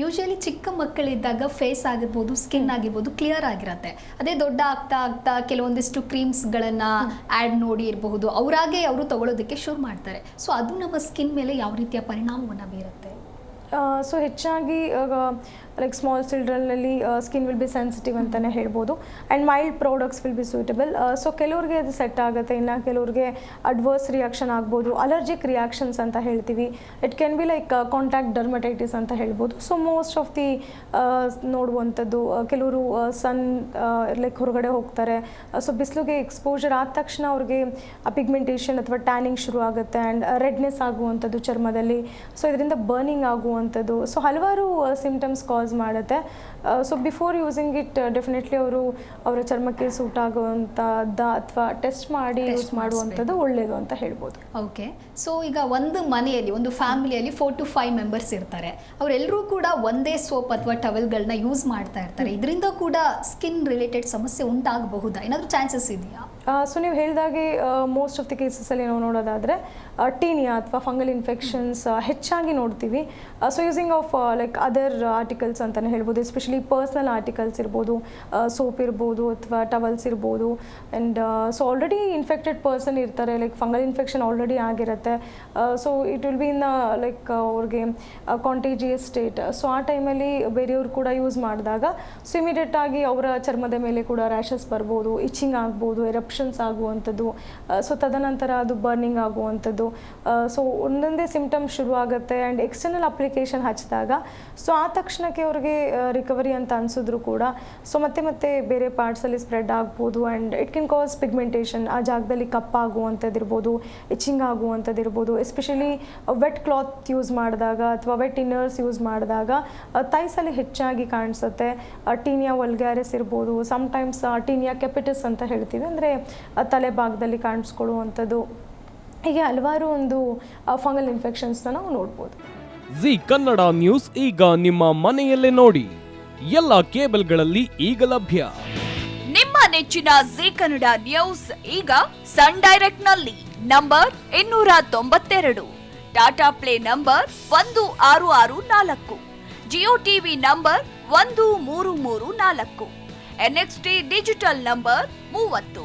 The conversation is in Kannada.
ಯೂಶಲಿ ಚಿಕ್ಕ ಮಕ್ಕಳಿದ್ದಾಗ ಫೇಸ್ ಆಗಿರ್ಬೋದು ಸ್ಕಿನ್ ಆಗಿರ್ಬೋದು ಕ್ಲಿಯರ್ ಆಗಿರುತ್ತೆ. ಅದೇ ದೊಡ್ಡ ಆಗ್ತಾ ಆಗ್ತಾ ಕೆಲವೊಂದಿಷ್ಟು ಕ್ರೀಮ್ಸ್ಗಳನ್ನು ಆ್ಯಡ್ ನೋಡಿ ಇರಬಹುದು. ಅವರಾಗೆ ಅವರು ತಗೊಳ್ಳೋದಕ್ಕೆ ಶುರು ಮಾಡ್ತಾರೆ. ಸೊ ಅದು ನಮ್ಮ ಸ್ಕಿನ್ ಮೇಲೆ ಯಾವ ರೀತಿಯ ಪರಿಣಾಮವನ್ನು ಬೀರುತ್ತೆ? ಸೊ ಹೆಚ್ಚಾಗಿ ಲೈಕ್ ಸ್ಮಾಲ್ ಚಿಲ್ಡ್ರನ್ನಲ್ಲಿ ಸ್ಕಿನ್ ವಿಲ್ ಬಿ ಸೆನ್ಸಿಟಿವ್ ಅಂತಲೇ ಹೇಳ್ಬೋದು. And mild products will be suitable so ಕೆಲವ್ರಿಗೆ ಅದು ಸೆಟ್ ಆಗುತ್ತೆ. ಇನ್ನು ಕೆಲವ್ರಿಗೆ ಅಡ್ವರ್ಸ್ ರಿಯಾಕ್ಷನ್ ಆಗ್ಬೋದು ಅಲರ್ಜಿಕ್ ರಿಯಾಕ್ಷನ್ಸ್ ಅಂತ ಹೇಳ್ತೀವಿ. It can be like contact dermatitis ಅಂತ ಹೇಳ್ಬೋದು. ಸೊ ಮೋಸ್ಟ್ ಆಫ್ ದಿ ನೋಡುವಂಥದ್ದು ಕೆಲವರು ಸನ್ ಲೈಕ್ ಹೊರಗಡೆ ಹೋಗ್ತಾರೆ. ಸೊ ಬಿಸಿಲಿಗೆ ಎಕ್ಸ್ಪೋಜರ್ ಆದ ತಕ್ಷಣ ಅವ್ರಿಗೆ ಪಿಗ್ಮೆಂಟೇಷನ್ ಅಥವಾ ಟ್ಯಾನಿಂಗ್ ಶುರು ಆಗುತ್ತೆ. ಆ್ಯಂಡ್ ರೆಡ್ನೆಸ್ ಆಗುವಂಥದ್ದು ಚರ್ಮದಲ್ಲಿ. ಸೊ ಇದರಿಂದ ಬರ್ನಿಂಗ್ ಆಗುವಂಥದ್ದು ಸೊ ಹಲವಾರು ಸಿಂಪ್ಟಮ್ಸ್ ಕಾಸ್ ಮಾಡುತ್ತೆ. So before using it definitely ಅವರು ಅವರ ಚರ್ಮಕ್ಕೆ ಸೂಟ್ ಆಗುವಂಥದ್ದ ಅಥವಾ ಟೆಸ್ಟ್ ಮಾಡಿ ಯೂಸ್ ಮಾಡುವಂಥದ್ದು ಒಳ್ಳೆಯದು ಅಂತ ಹೇಳ್ಬೋದು. ಓಕೆ. ಸೊ ಈಗ ಒಂದು ಮನೆಯಲ್ಲಿ ಒಂದು ಫ್ಯಾಮಿಲಿಯಲ್ಲಿ ಫೋರ್ ಟು ಫೈವ್ ಮೆಂಬರ್ಸ್ ಇರ್ತಾರೆ. ಅವರೆಲ್ಲರೂ ಕೂಡ ಒಂದೇ ಸೋಪ್ ಅಥವಾ ಟವೆಲ್ಗಳನ್ನ ಯೂಸ್ ಮಾಡ್ತಾ ಇರ್ತಾರೆ. ಇದರಿಂದ ಕೂಡ ಸ್ಕಿನ್ ರಿಲೇಟೆಡ್ ಸಮಸ್ಯೆ ಉಂಟಾಗಬಹುದಾ? ಏನಾದರೂ ಚಾನ್ಸಸ್ ಇದೆಯಾ? ಸೊ ನೀವು ಹೇಳಿದಾಗೆ ಮೋಸ್ಟ್ ಆಫ್ ದಿ ಕೇಸಸಲ್ಲಿ ನಾವು ನೋಡೋದಾದರೆ ಟೀನಿಯಾ ಅಥವಾ ಫಂಗಲ್ ಇನ್ಫೆಕ್ಷನ್ಸ್ ಹೆಚ್ಚಾಗಿ ನೋಡ್ತೀವಿ. So using of like other articles ಅಂತಲೇ ಹೇಳ್ಬೋದು ಎಸ್ಪೆಷಲಿ ಪರ್ಸ್ನಲ್ ಆರ್ಟಿಕಲ್ಸ್ ಇರ್ಬೋದು ಸೋಪ್ ಇರ್ಬೋದು ಅಥವಾ ಟವಲ್ಸ್ ಇರ್ಬೋದು. And so already infected person ಇರ್ತಾರೆ ಲೈಕ್ ಫಂಗಲ್ ಇನ್ಫೆಕ್ಷನ್ ಆಲ್ರೆಡಿ ಆಗಿರುತ್ತೆ. So it will be in like ಅವ್ರಿಗೆ ಕಾಂಟೇಜಿಯಸ್ ಸ್ಟೇಟ್ ಸೊ ಆ ಟೈಮಲ್ಲಿ ಬೇರೆಯವ್ರು ಕೂಡ ಯೂಸ್ ಮಾಡಿದಾಗ ಸೊ ಇಮಿಡಿಯೇಟ್ ಆಗಿ ಅವರ ಚರ್ಮದ ಮೇಲೆ ಕೂಡ ರ್ಯಾಷಸ್ ಬರ್ಬೋದು ಇಚಿಂಗ್ ಆಗ್ಬೋದು ಎರಪ್ಷನ್ಸ್ ಆಗುವಂಥದ್ದು ಸೊ ತದನಂತರ ಅದು ಬರ್ನಿಂಗ್ ಆಗುವಂಥದ್ದು ಸೊ ಒಂದೊಂದೇ ಸಿಂಪ್ಟಮ್ಸ್ ಶುರು ಆಗುತ್ತೆ ಆ್ಯಂಡ್ ಎಕ್ಸ್ಟರ್ನಲ್ ಅಪ್ಲಿಕೇಶನ್ ಹಚ್ಚಿದಾಗ ಸೊ ಆ ತಕ್ಷಣಕ್ಕೆ ಅವ್ರಿಗೆ ರಿಕವರಿ ಅಂತ ಅನಿಸಿದ್ರು ಕೂಡ ಸೊ ಮತ್ತೆ ಮತ್ತೆ ಬೇರೆ ಪಾರ್ಟ್ಸಲ್ಲಿ ಸ್ಪ್ರೆಡ್ ಆಗ್ಬೋದು and it can cause pigmentation ಆ ಜಾಗದಲ್ಲಿ ಕಪ್ಪಾಗುವಂಥದ್ದಿರ್ಬೋದು ಇಚಿಂಗ್ ಆಗುವಂಥದ್ದು ಇರ್ಬೋದು ಎಸ್ಪೆಷಲಿ ವೆಟ್ ಕ್ಲಾತ್ ಯೂಸ್ ಮಾಡಿದಾಗ ಅಥವಾ ವೆಟ್ ಇನ್ನರ್ಸ್ ಯೂಸ್ ಮಾಡಿದಾಗ ತೈಸಲ್ಲಿ ಹೆಚ್ಚಾಗಿ ಕಾಣಿಸುತ್ತೆ. ಟೀನಿಯಾ ಒಲ್ಗ್ಯಾರಿಸ್ ಇರ್ಬೋದು ಸಮ್ಟೈಮ್ಸ್ ಟೀನಿಯಾ ಕೆಪಿಟಿಸ್ ಅಂತ ಹೇಳ್ತೀವಿ. ಅಂದರೆ ತಲೆ ಭಾಗದಲ್ಲಿ ಕಾಣಿಸ್ಕೊಳ್ಳುವಂಥದ್ದು. ಹೀಗೆ ಹಲವಾರು ಒಂದು ಫಂಗಲ್ ಇನ್ಫೆಕ್ಷನ್ಸ್ನ ನಾವು ನೋಡ್ಬೋದು. ಜಿ ಕನ್ನಡ ನ್ಯೂಸ್ ಈಗ ನಿಮ್ಮ ಮನೆಯಲ್ಲೇ ನೋಡಿ. ಎಲ್ಲ ಕೇಬಲ್ಗಳಲ್ಲಿ ಈಗ ಲಭ್ಯ. ನಿಮ್ಮ ನೆಚ್ಚಿನ ಜಿ ಕನ್ನಡ ನ್ಯೂಸ್ ಈಗ ಸನ್ ಡೈರೆಕ್ಟ್ನಲ್ಲಿ ನಂಬರ್ ಇನ್ನೂರ ತೊಂಬತ್ತೆರಡು. ಟಾಟಾ ಪ್ಲೇ ನಂಬರ್ ಒಂದು ಆರು ಆರು ನಾಲ್ಕು. ಜಿಯೋ ಟಿವಿ ನಂಬರ್ ಒಂದು ಮೂರು ಮೂರು ನಾಲ್ಕು. ಎನ್ಎಕ್ಸ್ಟಿ ಡಿಜಿಟಲ್ ನಂಬರ್ ಮೂವತ್ತು.